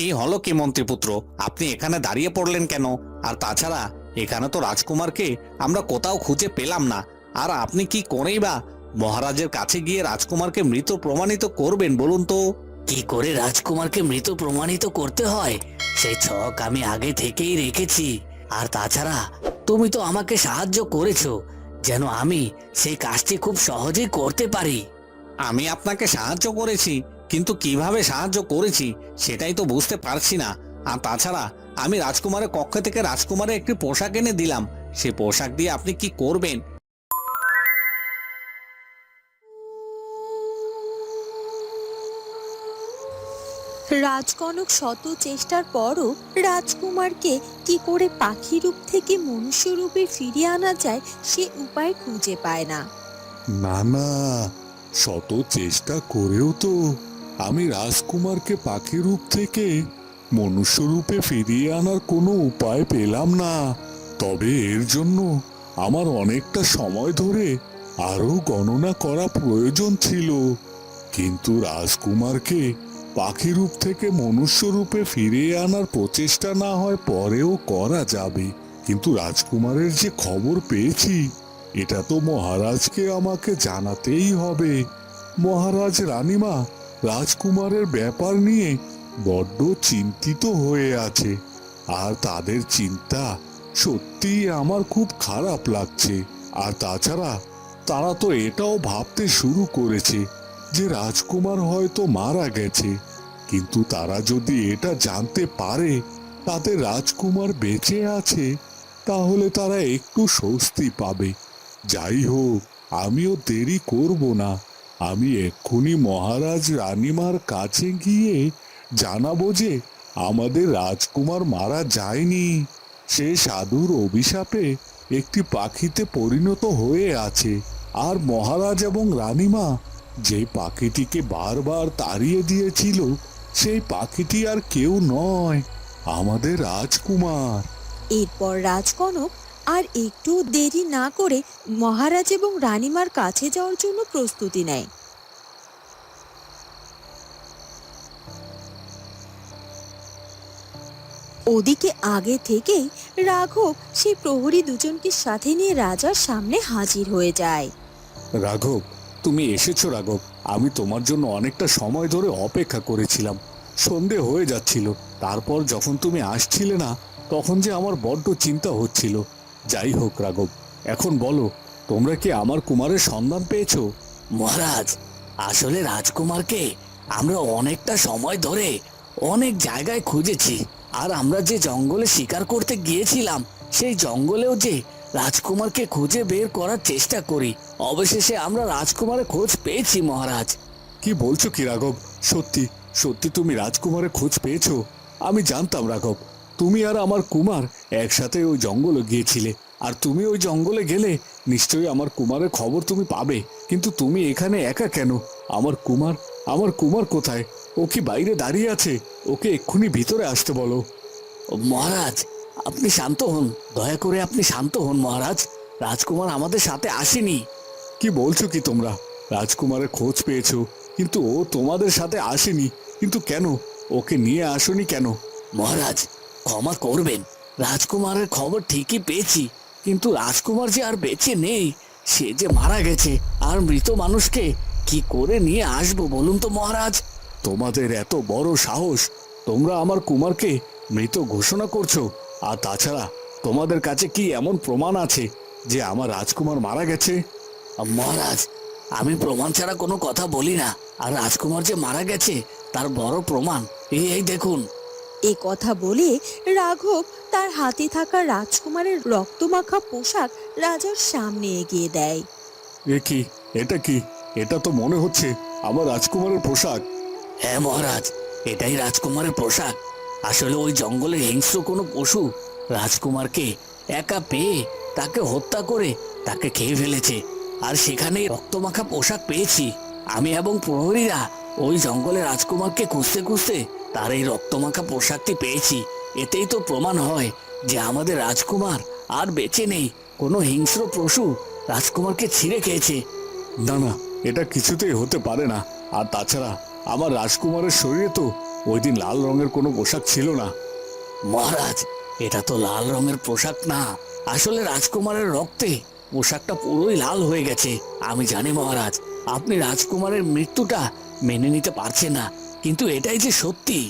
কি হলো কি মন্ত্রীপুত্র? আপনি এখানে দাঁড়িয়ে পড়লেন কেন? আর তাছাড়া এখানে তো রাজকুমারকে আমরা কোথাও খুঁজে পেলাম না। আর আপনি কি করেই বা মহারাজের কাছে গিয়ে রাজকুমারকে মৃত প্রমাণিত করবেন বলুন তো? কি করে রাজকুমারকে মৃত প্রমাণিত করতে হয়? সেই ছক আমি আগে থেকেই রেখেছি। আর তাছাড়া তুমি তো আমাকে সাহায্য করেছ যেন আমি সেই কাজটি খুব সহজেই করতে পারি। আমি আপনাকে সাহায্য করেছি। কিন্তু কীভাবে সাহায্য করেছি সেটাই তো বুঝতে পারছি না। আর তাছাড়া আমি রাজকুমারের কক্ষ থেকে রাজকুমারের একটি পোশাক এনে দিলাম। সে পোশাক দিয়ে আপনি কি করবেন? রাজকনক শত চেষ্টার পরও রাজকুমারকে কি করে পাখি রূপ থেকে মনুষ্য রূপে ফিরিয়ে আনা যায় সে উপায় খুঁজে পায় না। না না শত চেষ্টা করেও তো আমি রাজকুমারকে পাখি রূপ থেকে মনুষ্য রূপে ফিরিয়ে আনার কোনো উপায় পেলাম না। তবে এর জন্য আমার অনেকটা সময় ধরে আরও গণনা করা প্রয়োজন ছিল। কিন্তু রাজকুমারকে পাখি রূপ থেকে মনুষ্য রূপে ফিরিয়ে আনার প্রচেষ্টা না হয় পরেও করা যাবে। কিন্তু রাজকুমারের যে খবর পেয়েছি, এটা তো মহারাজকে আমাকে জানাতেই হবে। মহারাজ রানীমা রাজকুমারের ব্যাপার নিয়ে বড্ড চিন্তিত হয়ে আছে। আর তাদের চিন্তা সত্যিই আমার খুব খারাপ লাগছে। আর তাছাড়া তারা তো এটাও ভাবতে শুরু করেছে যে রাজকুমার হয়তো মারা গেছে। কিন্তু তারা যদি এটা জানতে পারে তাতে রাজকুমার বেঁচে আছে, তাহলে তারা একটু স্বস্তি পাবে। যাই হোক, আমিও দেরি করব না। আমি এক্ষুনি মহারাজ রানিমার কাছে গিয়ে জানাব যে আমাদের রাজকুমার মারা যায়নি। সে সাধুর অভিশাপে একটি পাখিতে পরিণত হয়ে আছে আর মহারাজ এবং রানিমা যে পাখিটিকে বারবার তাড়িয়ে দিয়েছিল, সেই পাখিটি আর কেউ নয়, আমাদের রাজকুমার। এরপর রাজকনক আর একটু দেরি না করে মহারাজ এবং রানিমার কাছে যাওয়ার জন্য প্রস্তুতি নেয়। ওদিকে আগে থেকেই রাঘব সেই প্রহরী দুজনকে সাথে নিয়ে রাজার সামনে হাজির হয়ে যায়। রাঘব তুমি এসেছ রাঘব। আমি তোমার জন্য অনেকটা সময় ধরে অপেক্ষা করেছিলাম। সন্ধে হয়ে যাচ্ছিল। তারপর যখন তুমি আসছিলে না তখন যে আমার বড্ড চিন্তা হচ্ছিল। যাই হোক রাঘব এখন বলো তোমরা কি আমার কুমারের সন্ধান পেয়েছ? মহারাজ আসলে রাজকুমারকে আমরা অনেকটা সময় ধরে অনেক জায়গায় খুঁজেছি। আর আমরা যে জঙ্গলে শিকার করতে গিয়েছিলাম, সেই জঙ্গলেও যে রাজকুমারকে খুঁজে বের করার চেষ্টা করি, অবশেষে আমরা রাজকুমারের খোঁজ পেয়েছি, মহারাজ। কি বলছো কি, রাঘব? সত্যি সত্যি তুমি রাজকুমারের খোঁজ পেয়েছ? আমি জানতাম, রাঘব। তুমি আর আমার কুমার একসাথে ওই জঙ্গলে গিয়েছিলে, আর তুমি ওই জঙ্গলে গেলে নিশ্চয়ই আমার কুমারের খবর তুমি পাবে। কিন্তু তুমি এখানে একা কেন? আমার কুমার আমার কুমার কোথায়? ও কি বাইরে দাঁড়িয়ে আছে? ওকে এক্ষুনি ভিতরে আসতে বলো। মহারাজ আপনি শান্ত হন। দয়া করে আপনি শান্ত হন মহারাজ। রাজকুমার আমাদের সাথে আসেনি। কি বলছো কি তোমরা? রাজকুমারের খোঁজ পেয়েছ কিন্তু ও তোমাদের সাথে আসেনি। কিন্তু কেন? ওকে নিয়ে আসোনি কেন? মহারাজ ক্ষমা করবেন। রাজকুমারের খবর ঠিকই পেয়েছি কিন্তু রাজকুমার যে আর বেঁচে নেই সে যে মারা গেছে আর মৃত মানুষকে কি করে নিয়ে আসব বলুন তো মহারাজ? তোমাদের এত বড় সাহস। তোমরা আমার কুমারকে মৃত ঘোষণা করছ। আর তাছাড়া তোমাদের কাছে কি এমন প্রমাণ আছে যে আমার রাজকুমার মারা গেছে? মহারাজ আমি প্রমাণ ছাড়া কোনো কথা বলি না। আর রাজকুমার যে মারা গেছে তার বড় প্রমাণ। এই এই দেখুন। এ কথা বলে রাঘব তার হাতে থাকা রাজকুমারের রক্তমাখা পোশাক রাজার সামনে এগিয়ে দেয়। এ কি? এটা কি? এটা তো মনে হচ্ছে আমার রাজকুমারের পোশাক। হ্যাঁ মহারাজ, এটাই রাজকুমারের পোশাক। আসলে ওই জঙ্গলে হিংস্র কোনো পশু রাজকুমারকে একা পেয়ে তাকে হত্যা করে তাকে খেয়ে ফেলেছে। আর সেখানেই রক্তমাখা পোশাক পেয়েছি। আমি এবং প্রহরীরা ওই জঙ্গলে রাজকুমারকে খুঁজতে খুঁজতে তার এই রক্তমাখা পোশাকটি পেয়েছি। এতেই তো প্রমাণ হয় যে আমাদের রাজকুমার আর বেঁচে নেই। কোনো হিংস্র পশু রাজকুমারকে ছিঁড়ে খেয়েছে। না না, এটা কিছুতেই হতে পারে না। আর তাছাড়া আমার রাজকুমারের শরীরে তো ওই দিন লাল রঙের কোনো পোশাক ছিল না। মহারাজ, এটা তো লাল রঙের পোশাক না। আসলে রাজকুমারের রক্তে পোশাকটা পুরোই লাল হয়ে গেছে। আমি জানি মহারাজ, আপনি রাজকুমারের মৃত্যুটা মেনে নিতে পারছেন না, কিন্তু এটাই যে সত্যি।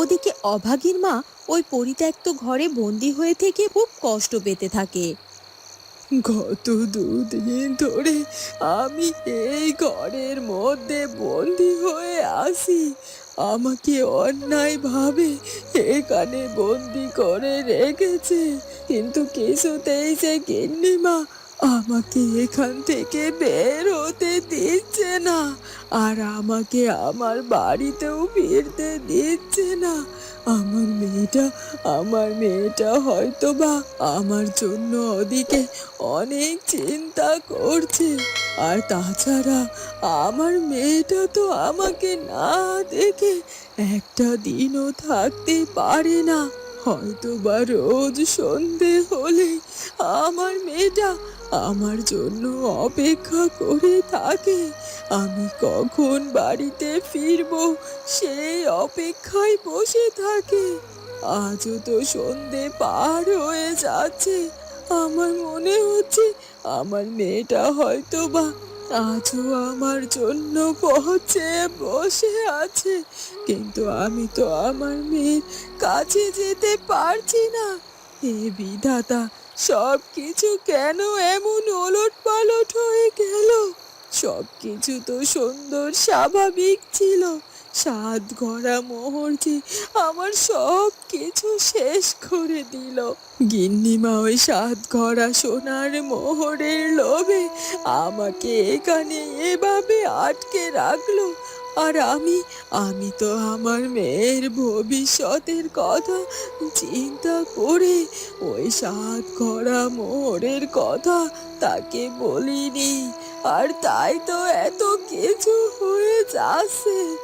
ওদিকে অভাগীর মা ওই পরিত্যক্ত ঘরে বন্দি হয়ে থেকে খুব কষ্ট পেতে থাকে। গত দুদিন ধরে আমি এই ঘরের মধ্যে বন্দি হয়ে আসি আমাকে অন্যায়ভাবে এখানে বন্দি করে রেখেছে। কিন্তু কিছুতেই সে গিন্নিমা আমাকে এখান থেকে বের হতে দিচ্ছে না। আর আমাকে আমার বাড়িতেও ফিরতে দিচ্ছে না। আমার মেয়েটা আমার মেয়েটা হয়তো বা আমার জন্য ওদিকে অনেক চিন্তা করছে। আর তাছাড়া আমার মেয়েটা তো আমাকে না দেখে একটা দিনও থাকতে পারে না। হয়তো বা রোজ সন্ধে হলে আমার মেয়েটা আমার জন্য অপেক্ষা করে থাকে। আমি কখন বাড়িতে ফিরবো সেই অপেক্ষায় বসে থাকে। আজও তো সন্ধে পার হয়ে যাচ্ছে। আমার মনে হচ্ছে আমার মেয়েটা হয়তো বা আজও আমার জন্য পৌঁছে বসে আছে। কিন্তু আমি তো আমার মেয়ের কাছে যেতে পারছি না। হে বিধাতা সব কিছু কেন এমন ওলট পালট হয়ে গেল? সব কিছু তো সুন্দর, স্বাভাবিক ছিল। সাত গড়া মোহর যে আমার সব কিছু শেষ করে দিল। গিন্নিমা ওই সাত গড়া সোনার মোহরের লোভে আমাকে এখানে এভাবে আটকে রাখল। আর আমি আমি তো আমার মেয়ের ভবিষ্যতের কথা চিন্তা করে ওই সাত গড়া মোহরের কথা তাকে বলিনি। আর তাই তো এত কিছু হয়ে যাচ্ছে।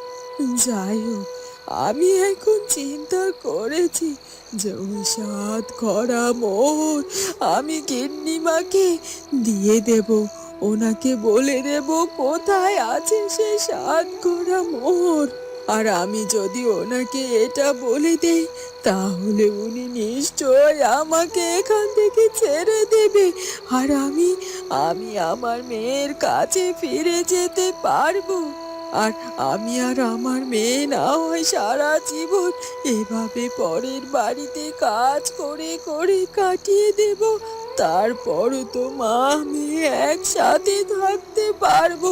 যাই হোক, আমি এখন চিন্তা করেছি যে ওই সাত ঘরা মোহর আমি গিন্নিমাকে দিয়ে দেব। ওনাকে বলে দেব, কোথায় আছে সে সাত ঘোড়া মোহর? আর আমি যদি ওনাকে এটা বলে দেই, তাহলে উনি নিশ্চয় আমাকে এখান থেকে ছেড়ে দেবে। আর আমি আমি আমার মেয়ের কাছে ফিরে যেতে পারব। আর আমি আর আমার মেয়ে না হয় সারা জীবন এভাবে পরের বাড়িতে কাজ করে করে কাটিয়ে দেব। তারপরও তো মা আমি একসাথে থাকতে পারব।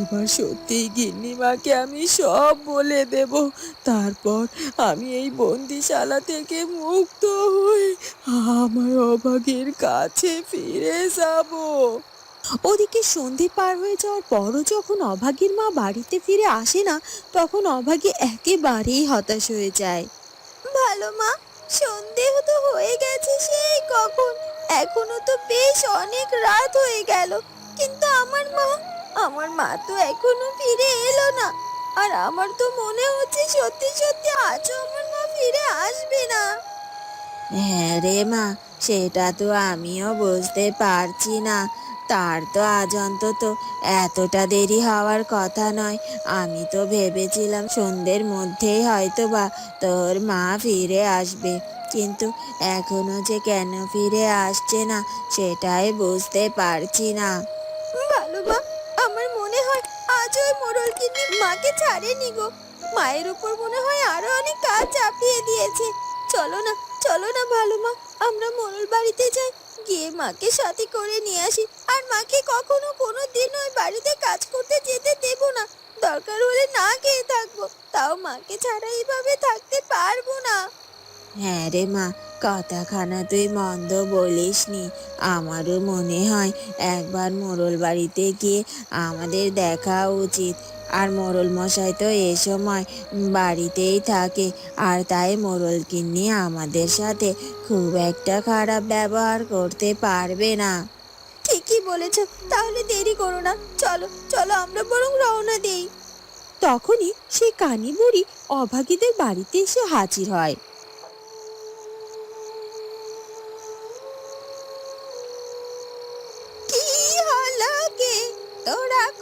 এবার সত্যি গিন্নিমাকে আমি সব বলে দেব। তারপর আমি এই বন্দিশালা থেকে মুক্ত হয়ে আমার অভাগের কাছে ফিরে যাব। ওদিকে সন্ধে পার হয়ে যাওয়ার পরও যখন অভাগীর মা বাড়িতে ফিরে আসে না তখন অভাগী একেবারেই হতাশ হয়ে যায়। ভালো মা সন্ধে তো হয়ে গেছে সেই কখন। এখনও তো বেশ অনেক রাত হয়ে গেল। কিন্তু আমার মা আমার মা তো এখনও ফিরে এলো না। আর আমার তো মনে হচ্ছে সত্যি সত্যি আজও আমার মা ফিরে আসবে না। হ্যাঁ রে মা, সেটা তো আমিও বুঝতে পারছি না। তার তো আজ অন্তত এতটা দেরি হওয়ার কথা নয়। আমি তো ভেবেছিলাম সন্ধ্যের মধ্যেই হয়তো বা তোর মা ফিরে আসবে। কিন্তু এখনও যে কেন ফিরে আসছে না, সেটাই বুঝতে পারছি না। ভালো মা, আমার মনে হয় আজ ওই মোড়ল কিনে মাকে ছাড়েনি গো। মায়ের উপর মনে হয় আরও অনেক কাজ চাপিয়ে দিয়েছে। চলো না চলো না ভালো মা, আমরা মোড়ল বাড়িতে যাই। গিয়ে মাকে সাথে করে নিয়ে আসি। আর মাকে কখনো কোনো দিন ওই বাড়িতে কাজ করতে যেতে দেব না। দরকার হলে না খেয়ে থাকব, তাও মাকে ছাড়া এইভাবে থাকতে পারব না। হ্যাঁ রে মা কথাখানা তুই মন্দ বলিসনি। আমারও মনে হয় একবার মোড়ল বাড়িতে গিয়ে আমাদের দেখা উচিত। আর মোড়ল মশাই তো এ সময় বাড়িতেই থাকে আর তাই মোড়ল কিন্নি আমাদের সাথে খুব একটা খারাপ ব্যবহার করতে পারবে না। ঠিকই বলেছ তাহলে দেরি করো না চলো চলো আমরা বরং রওনা দেই। তখনই সেই কানি বুড়ি অভাগীদের বাড়িতে এসে হাজির হয়।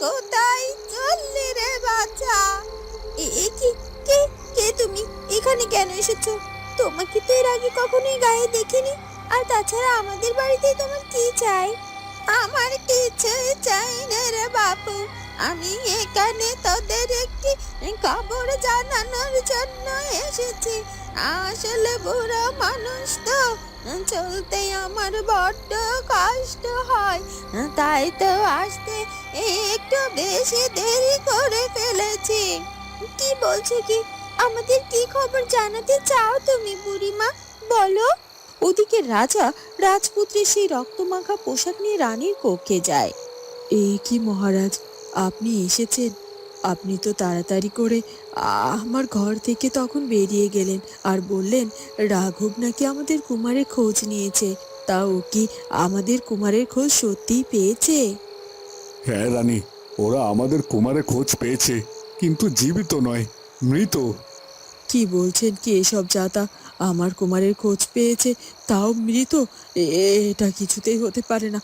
কোথায় চললে রে বাছা? এ কি? কে কে তুমি? এখানে কেন এসেছ? তোমাকে তো এর আগে কখনোই গায়ে দেখিনি। আর তাছাড়া আমাদের বাড়িতে তোমার কি চাই? আমার কিছু চাই না রে বাপু। আমি এখানে তোদের একটি খবর জানানোর জন্য এসেছি। আসলে বুড়ো মানুষ তো চলতে আমার বড্ড কষ্ট হয়। তাই তো আসতে একটু বেশি দেরি করে ফেলেছি। কি বলছো কি? আমাদের কি খবর জানাতে চাও তুমি বুড়িমা? বলো। ওদিকে রাজা রাজপুত্রের সেই রক্তমাখা পোশাক নিয়ে রানীর কক্ষে যায়। এই কি মহারাজ, আপনি এসেছেন? আপনি তো তাড়াতাড়ি করে আমার ঘর থেকে তখন বেরিয়ে গেলেন আর বললেন রাঘব নাকি আমাদের কুমারের খোঁজ নিয়েছে। তা ও কি আমাদের কুমারের খোঁজ সত্যিই পেয়েছে? হ্যাঁ রানী ওরা আমাদের কুমারে খোঁজ পেয়েছে কিন্তু জীবিত নয় মৃত। কি বলছেন কি এসব জাতা আমার কুমারের খোঁজ পেয়েছে তাও মৃত? এটা কিছুতেই হতে পারে না।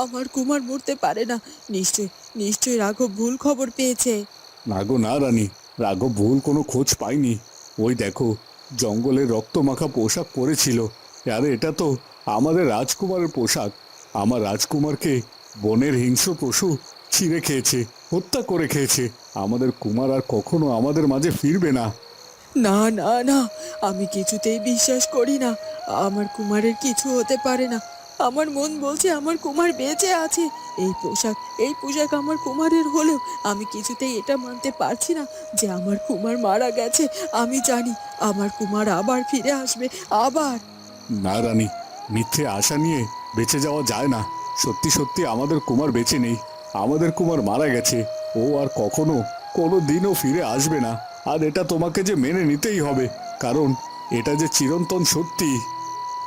আমার কুমার মরতে পারে না। নিশ্চয় নিশ্চয় রাঘব ভুল খবর পেয়েছে। না গো না রানী রাঘব ভুল কোনো খোঁজ পাইনি ওই দেখো, জঙ্গলে রক্তমাখা পোশাক পরেছিল। আর এটা তো আমাদের রাজকুমারের পোশাক। আমার রাজকুমারকে বনের হিংস্র পশু ছিঁড়ে খেয়েছে, হত্যা করে খেয়েছে। আমাদের কুমার আর কখনো আমাদের মাঝে ফিরবে না। না না না, আমি কিছুতেই বিশ্বাস করি না। আমার কুমারের কিছু হতে পারে না। আমার মন বলছে আমার কুমার বেঁচে আছে। এই পোশাক এই পোশাক আমার কুমারের হলেও আমি কিছুতেই এটা মানতে পারছি না যে আমার কুমার মারা গেছে। আমি জানি আমার কুমার আবার ফিরে আসবে, আবার। না রানী, মিথ্যে আশা নিয়ে বেঁচে যাওয়া যায় না। সত্যি সত্যি আমাদের কুমার বেঁচে নেই। আমাদের কুমার মারা গেছে। ও আর কখনো কোনো দিনও ফিরে আসবে না। আর এটা তোমাকে যে মেনে নিতেই হবে। কারণ এটা যে চিরন্তন সত্যি।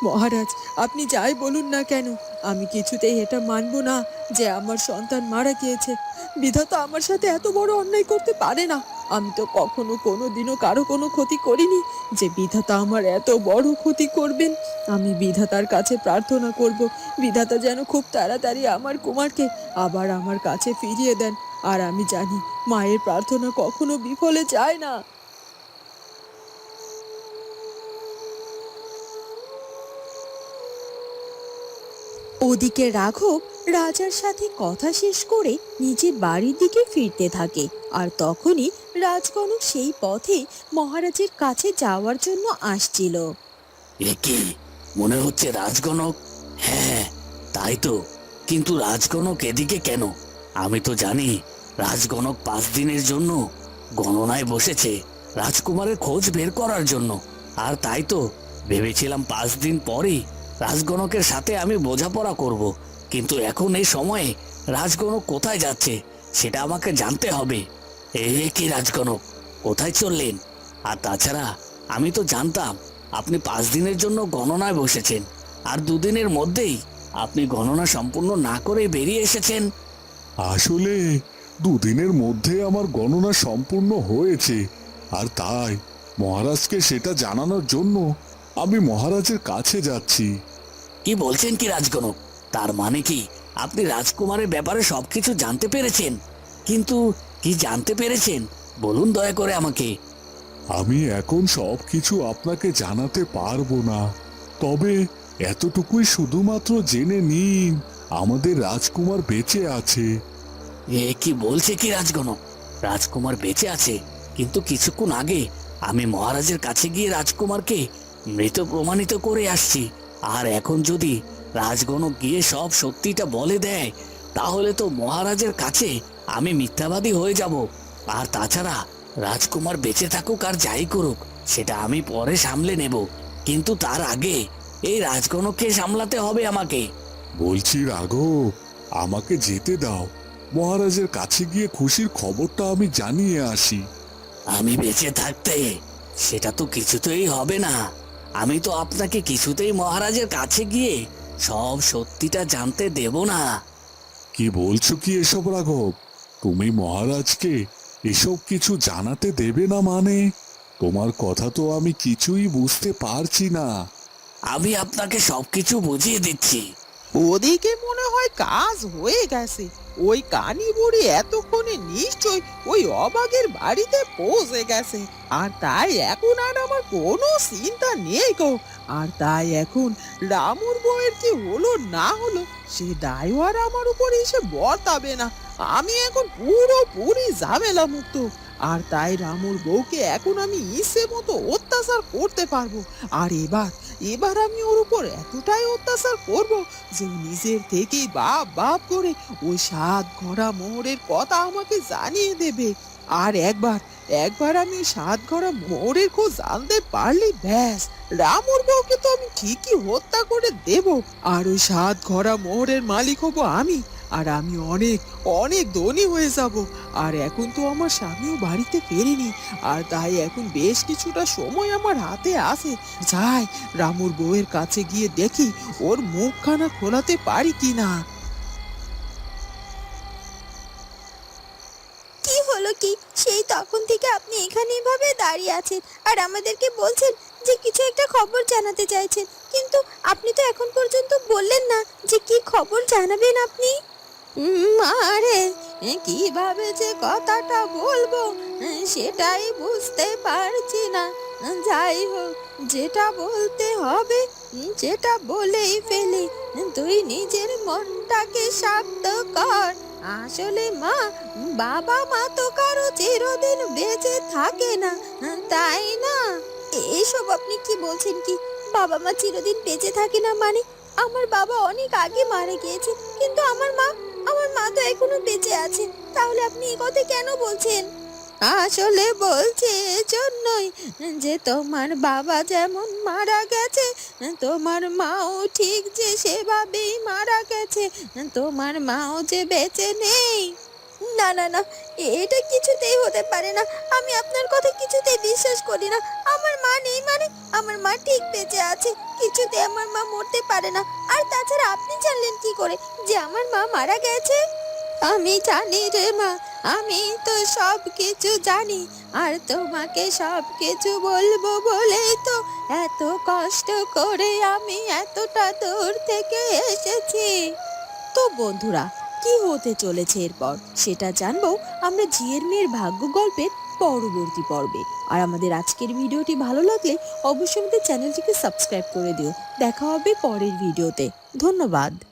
মহারাজ, আপনি যাই বলুন না কেন, আমি কিছুতেই এটা মানব না যে আমার সন্তান মারা গিয়েছে। বিধাতা আমার সাথে এত বড় অন্যায় করতে পারে না। আমি তো কখনো কোনো দিনও কারও কোনো ক্ষতি করিনি যে বিধাতা আমার এত বড় ক্ষতি করবেন। আমি বিধাতার কাছে প্রার্থনা করব, বিধাতা যেন খুব তাড়াতাড়ি আমার কুমারকে আবার আমার কাছে ফিরিয়ে দেন। আর আমি জানি মায়ের প্রার্থনা কখনো বিফলে যায় না। ওদিকে রাঘব রাজার সাথে কথা শেষ করে নিজের বাড়ির দিকে ফিরতে থাকে। আর তখনই রাজগণক সেই পথে মহারাজের কাছে যাওয়ার জন্য আসছিল। এ মনে হচ্ছে রাজগণক? হ্যাঁ তাই তো। কিন্তু রাজগণক এদিকে কেন? আমি তো জানি, রাজগণক পাঁচ দিনের জন্য গণনায় বসেছে রাজকুমারের খোঁজ বের করার জন্য। আর তাই তো, ভেবেছিলাম পাঁচ দিন পরেই রাজগণকের সাথে আমি বোঝাপড়া করব। কিন্তু এখন এই সময়ে রাজগণক কোথায় যাচ্ছে, সেটা আমাকে জানতে হবে। এ কি রাজগণক? কোথায় চললেন? আর তাছাড়া, আমি তো জানতাম, আপনি পাঁচ দিনের জন্য গণনায় বসেছেন। আর দুদিনের মধ্যেই আপনি গণনা সম্পূর্ণ না করে বেরিয়ে এসেছেন। আসলে, দুদিনের মধ্যে আমার গণনা সম্পূর্ণ হয়েছে। আর তাই, মহারাজকে সেটা জানানোর জন্য আমি মহারাজের কাছে যাচ্ছি। কি বলছেন কি রাজগণক? তার মানে কি আপনি রাজকুমারের ব্যাপারে সবকিছু জানতে পেরেছেন? কিন্তু কি জানতে পেরেছেন? বলুন দয়া করে আমাকে। আমি এখন সব কিছু আপনাকে জানাতে পারব না। তবে এতটুকুই শুধুমাত্র জেনে নিন আমাদের রাজকুমার বেঁচে আছে। এ কি বলছে কি রাজগণক? রাজকুমার বেঁচে আছে কিন্তু কিছুক্ষণ আগে আমি মহারাজের কাছে গিয়ে রাজকুমারকে মৃত প্রমাণিত করে আসছি। আর এখন যদি রাজগণক গিয়ে সব সত্যিটা বলে দেয় তাহলে তো মহারাজের কাছে আমি মিথ্যাবাদী হয়ে যাব। আর তাছাড়া রাজকুমার বেঁচে থাকুক আর যাই করুক সেটা আমি পরে সামলে নেব। কিন্তু তার আগে এই রাজগণককে সামলাতে হবে আমাকে। বলছি রাঘব আমাকে যেতে দাও। মহারাজের কাছে গিয়ে খুশির খবরটা আমি জানিয়ে আসি। আমি বেঁচে থাকতে সেটা তো কিছুতেই হবে না। আমি তো আপনাকে কিছুতেই মহারাজের কাছে গিয়ে সব সত্যিটা জানতে দেব না। কি বলছো কি এসব রাঘব? তুমি মহারাজকে এসব কিছু জানাতে দেবে না মানে? তোমার কথা তো আমি কিছুই বুঝতে পারছি না। আমি আপনাকে সবকিছু বুঝিয়ে দিচ্ছি। ওদিকে মনে হয় কাজ হয়ে গেছে। ওই কানি বুড়ি এতক্ষণে নিশ্চয় ওই অবাগের বাড়িতে পৌঁছে গেছে। আর তাই এখন আর আমার কোনো চিন্তা নেই গো। আর তাই এখন রামুর বউয়ের কি হলো না হলো, সে দায়ও আর আমার উপর এসে বর্তাবে না। আমি এখন পুরোপুরি ঝামেলা মুক্ত আর তাই রামুর বউকে এখন আমি ইচ্ছে মতো অত্যাচার করতে পারব। আর এবার এবার আমি ওর উপর এতটাই অত্যাচার করব যে নিজের থেকেই বাপ বাপ করে ওই সাত ঘোড়া মোহরের কথা আমাকে জানিয়ে দেবে। আর একবার একবার আমি সাত ঘোড়া মোহরের খোঁজ জানতে পারলি ব্যাস, রামুর বউকে তো আমি ঠিকই হত্যা করে দেব। আর ওই সাত ঘোড়া মোহরের মালিক হব আমি। আর আমি অনেক অনেক ধনী হয়ে যাব। আর এখন তো আমার স্বামীও বাড়িতে ফেরেনি। আর তাই এখন বেশ কিছুটা সময় আমার হাতে আছে। যাই, রামুর বউয়ের কাছে গিয়ে দেখি ওর মুখখানা খোলাতে পারি কিনা। কি হলো কি? সেই তখন থেকে আপনি এখানে এভাবে দাঁড়িয়ে আছেন। আর আমাদেরকে বলছেন যে কিছু একটা খবর জানাতে চাইছেন। কিন্তু আপনি তো এখন পর্যন্ত বললেন না যে কি খবর জানাবেন আপনি? আরে কীভাবে যে কথাটা বলব, সেটাই বুঝতে পারছি না। যাই হোক, যেটা বলতে হবে যেটা বলেই ফেলি। তুই নিজের মনটাকে শান্ত কর। আসলে মা, বাবা মা তো কারও চিরদিন বেঁচে থাকে না, তাই না? এইসব আপনি কি বলছেন কি? বাবা মা চিরদিন বেঁচে থাকে না মানে? আমার বাবা অনেক আগে মারা গিয়েছে, কিন্তু আমার মা আমার মা তো এখনও বেঁচে আছে, তাহলে আপনি এ কথা কেন বলছেন? আসলে বলছে জন্যই যে তোমার বাবা যেমন মারা গেছে, তোমার মাও ঠিক যে সেভাবেই মারা গেছে, তোমার মাও যে বেঁচে নেই। না না না এটা কিছুতেই হতে পারে না। আমি আপনার কথা কিছুতেই বিশ্বাস করি না। আমার মা নেই মানে আমার মা ঠিক বেঁচে আছে। কিছুতে আমার মা মরতে পারে না। আর তাছাড়া আপনি জানলেন কি করে যে আমার মা মারা গেছে? আমি জানি রে মা, আমি তো সব কিছু জানি। আর তোমাকে সব কিছু বলব বলেই তো এত কষ্ট করে আমি এতটা দূর থেকে এসেছি। তো বন্ধুরা কি হতে চলেছে এরপর? সেটা জানব আমরা ঝিয়ের মেয়ের ভাগ্য গল্পের পরবর্তী পর্বে। আর আমাদের আজকের ভিডিওটি ভালো লাগলে অবশ্যই আমাদের চ্যানেলটিকে সাবস্ক্রাইব করে দিও। দেখা হবে পরের ভিডিওতে। ধন্যবাদ।